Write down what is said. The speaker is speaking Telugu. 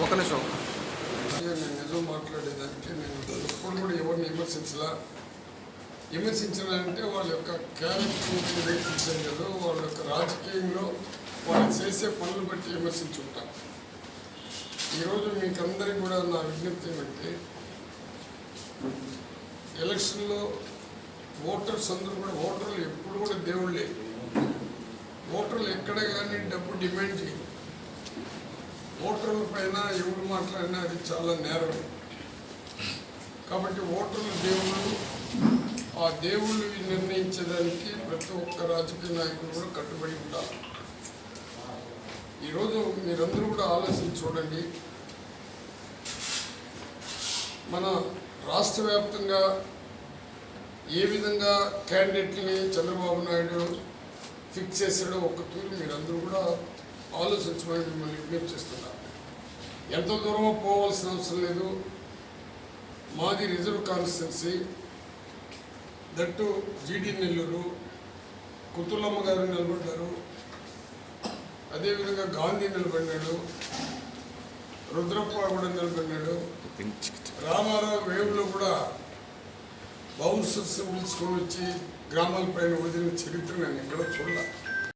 ఒక నిమిషం. నేను నిజం మాట్లాడేదానికి నేను ఎప్పుడు కూడా ఎవరిని విమర్శించలా విమర్శించాలంటే వాళ్ళ యొక్క క్యారెక్టర్ విమర్శించాను కదా వాళ్ళ యొక్క రాజకీయంలో వాళ్ళు చేసే పనులు బట్టి విమర్శించుంటాం ఈరోజు మీకు అందరికీ కూడా నా విజ్ఞప్తి ఏమంటే ఎలక్షన్లో ఓటర్స్ అందరూ కూడా ఓటర్లు ఎప్పుడు కూడా దేవుళ్ళే. ఓటర్లు ఎక్కడ కానీ డబ్బు డిమాండ్ చేయరు. ఓటర్ల పైన ఎవరు మాట్లాడినా అది చాలా నేరం. కాబట్టి ఓటర్లు దేవుళ్ళు ఆ దేవుళ్ళు నిర్ణయించడానికి ప్రతి ఒక్క రాజకీయ నాయకులు కూడా కట్టుబడి ఉండాలి. ఈరోజు మీరందరూ కూడా ఆలోచించి చూడండి. మన రాష్ట్ర వ్యాప్తంగా ఏ విధంగా క్యాండిడేట్ని చంద్రబాబు నాయుడు ఫిక్స్ చేశాడో ఒక తూరి మీరందరూ కూడా ఆలోచించమని మిమ్మల్ని విజ్ఞప్తి చేస్తున్నారు ఎంత దూరమో పోవాల్సిన అవసరం లేదు. మాది రిజర్వ్ కాన్స్టిట్యున్సీ. దట్టు జీడి నెల్లూరు కుతులమ్మ గారు నిలబడ్డారు. అదేవిధంగా గాంధీ నిలబడినాడు. రుద్రప్ప కూడా నిలబడినాడు. రామారావు వేవులో కూడా బౌన్సర్స్ పిలుచుకొని వచ్చి గ్రామాల పైన వదిలిన చరిత్ర నేను ఎక్కడ చూడలే.